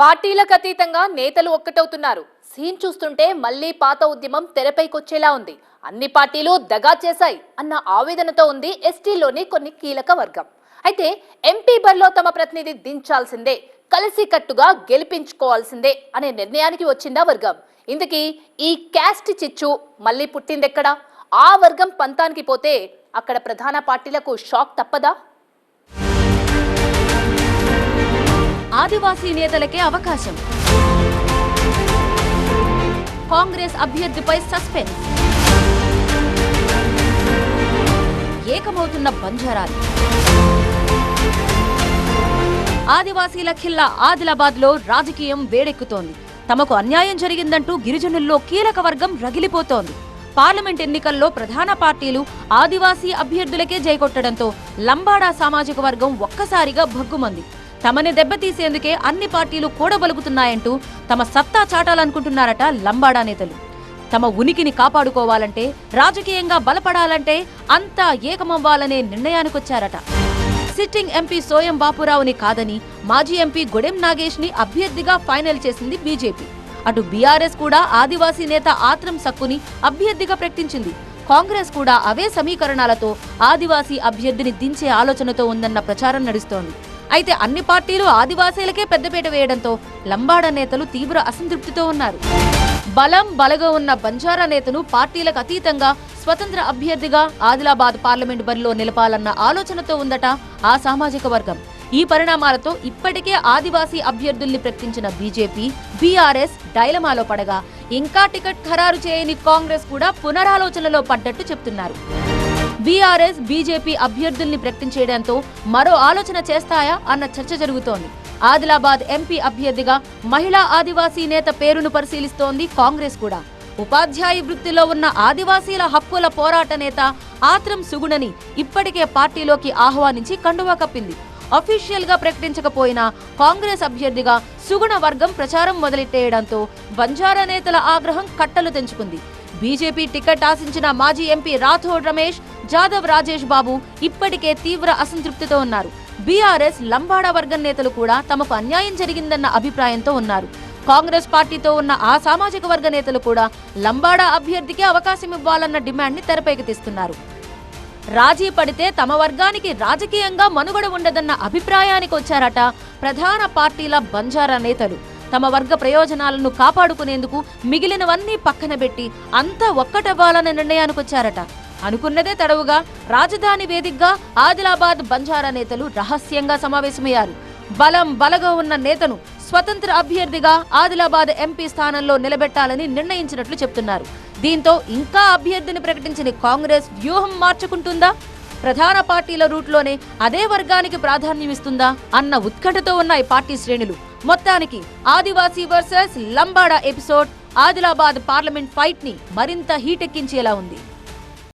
పార్టీలకు అతీతంగా నేతలు ఒక్కటవుతున్నారు. సీన్ చూస్తుంటే మళ్ళీ పాత ఉద్యమం తెరపైకొచ్చేలా ఉంది. అన్ని పార్టీలు దగా చేశాయి అన్న ఆవేదనతో ఉంది ఎస్టీలోని కొన్ని కీలక వర్గం. అయితే ఎంపీ బరిలో తమ ప్రతినిధి దించాల్సిందే కలిసి కట్టుగా గెలిపించుకోవాల్సిందే అనే నిర్ణయానికి వచ్చిందా వర్గం? ఇందుకీ ఈ క్యాస్ట్ చిచ్చు మళ్ళీ పుట్టిందెక్కడా? ఆ వర్గం పంతానికి పోతే అక్కడ ప్రధాన పార్టీలకు షాక్ తప్పదా? ఆదివాసీ నేతలకే అవకాశం. కాంగ్రెస్ అభ్యర్థిపై సస్పెన్స్. ఏకమవుతున్న బంజారాలు ఆదివాసీల ఖిల్లా ఆదిలాబాద్లో రాజకీయం వేడెక్కుతోంది. తమకు అన్యాయం జరిగిందంటూ గిరిజనుల్లో కీలక వర్గం రగిలిపోతోంది. పార్లమెంట్ ఎన్నికల్లో ప్రధాన పార్టీలు ఆదివాసీ అభ్యర్థులకే జైకొట్టడంతో లంబాడా సామాజిక వర్గం ఒక్కసారిగా భగ్గుమంది. తమని దెబ్బతీసేందుకే అన్ని పార్టీలు కూడబలుగుతున్నాయంటూ తమ సత్తా చాటాలనుకుంటున్నారట లంబాడా నేతలు. తమ ఉనికిని కాపాడుకోవాలంటే రాజకీయంగా బలపడాలంటే అంతా ఏకమవ్వాలనే నిర్ణయానికొచ్చారట. సిట్టింగ్ ఎంపీ సోయం బాపురావుని కాదని మాజీ ఎంపీ గొడెం నాగేష్ని అభ్యర్థిగా ఫైనల్ చేసింది బీజేపీ. అటు బీఆర్ఎస్ కూడా ఆదివాసీ నేత ఆత్రం సక్కుని అభ్యర్థిగా ప్రకటించింది. కాంగ్రెస్ కూడా అవే సమీకరణాలతో ఆదివాసీ అభ్యర్థిని దించే ఆలోచనతో ఉందన్న ప్రచారం నడుస్తోంది. అయితే అన్ని పార్టీలు ఆదివాసీలకే పెద్దపీట వేయడంతో లంబాడ నేతలు తీవ్ర అసంతృప్తితో ఉన్నారు. బలం బలగా ఉన్న బంజారా నేతను పార్టీలకు అతీతంగా స్వతంత్ర అభ్యర్థిగా ఆదిలాబాద్ పార్లమెంట్ బరిలో నిలపాలన్న ఆలోచనతో ఉందట ఆ సామాజిక వర్గం. ఈ పరిణామాలతో ఇప్పటికే ఆదివాసీ అభ్యర్థుల్ని ప్రకటించిన బీజేపీ బీఆర్ఎస్ డైలమాలో పడగా ఇంకా టికెట్ ఖరారు చేయని కాంగ్రెస్ కూడా పునరాలోచనలో పడ్డట్టు చెప్తున్నారు. బీఆర్ఎస్ బీజేపీ అభ్యర్థుల్ని ప్రకటించేయడంతో మరో ఆలోచన చేస్తాయా అన్న చర్చ జరుగుతోంది. ఆదిలాబాద్ ఎంపీ అభ్యర్థిగా మహిళా ఆదివాసీ నేత పేరును పరిశీలిస్తోంది కాంగ్రెస్ కూడా. ఉపాధ్యాయ వృత్తిలో ఉన్న ఆదివాసీల హక్కుల పోరాట నేత ఆత్రం సుగుణని ఇప్పటికే పార్టీలోకి ఆహ్వానించి కండువా కప్పింది. అఫీషియల్గా ప్రకటించకపోయినా కాంగ్రెస్ అభ్యర్థిగా సుగుణ వర్గం ప్రచారం మొదలెట్టేయడంతో బంజారా నేతల ఆగ్రహం కట్టలు తెంచుకుంది. బీజేపీ టికెట్ ఆశించిన మాజీ ఎంపీ రాథోడ్ రమేష్ జాదవ్ రాజేష్ బాబు ఇప్పటికే తీవ్ర అసంతృప్తితో ఉన్నారు. బీఆర్ఎస్ లంబాడా వర్గం నేతలు కూడా తమకు అన్యాయం జరిగిందన్న అభిప్రాయంతో ఉన్నారు. కాంగ్రెస్ పార్టీతో ఉన్న ఆ సామాజిక వర్గ నేతలు కూడా లంబాడా అభ్యర్థికి అవకాశం ఇవ్వాలన్న డిమాండ్ని తెరపైకి తెస్తున్నారు. రాజీ పడితే తమ వర్గానికి రాజకీయంగా మనుగడ ఉండదన్న అభిప్రాయానికి వచ్చారట ప్రధాన పార్టీల బంజారా నేతలు. తమ వర్గ ప్రయోజనాలను కాపాడుకునేందుకు మిగిలినవన్నీ పక్కన పెట్టి అంతా ఒక్కటవాలన్న నిర్ణయానికి వచ్చారట అనుకున్నదే తడవుగా. రాజధాని వేదికగా ఆదిలాబాద్ బంజారా నేతలు రహస్యంగా సమావేశమయ్యారు. బలం బలగా ఉన్న నేతను స్వతంత్ర అభ్యర్థిగా ఆదిలాబాద్ ఎంపీ స్థానంలో నిలబెట్టాలని నిర్ణయించినట్లు చెప్తున్నారు. దీంతో ఇంకా అభ్యర్థిని ప్రకటించిన కాంగ్రెస్ వ్యూహం మార్చుకుంటుందా? ప్రధాన పార్టీల రూట్లోనే అదే వర్గానికి ప్రాధాన్యం ఇస్తుందా అన్న ఉత్కంఠతో ఉన్న ఈ పార్టీ శ్రేణులు. మొత్తానికి Adivasi versus Lambada episode Adilabad parliament ఫైట్ని మరింత హీటెక్కించేలా ఉంది.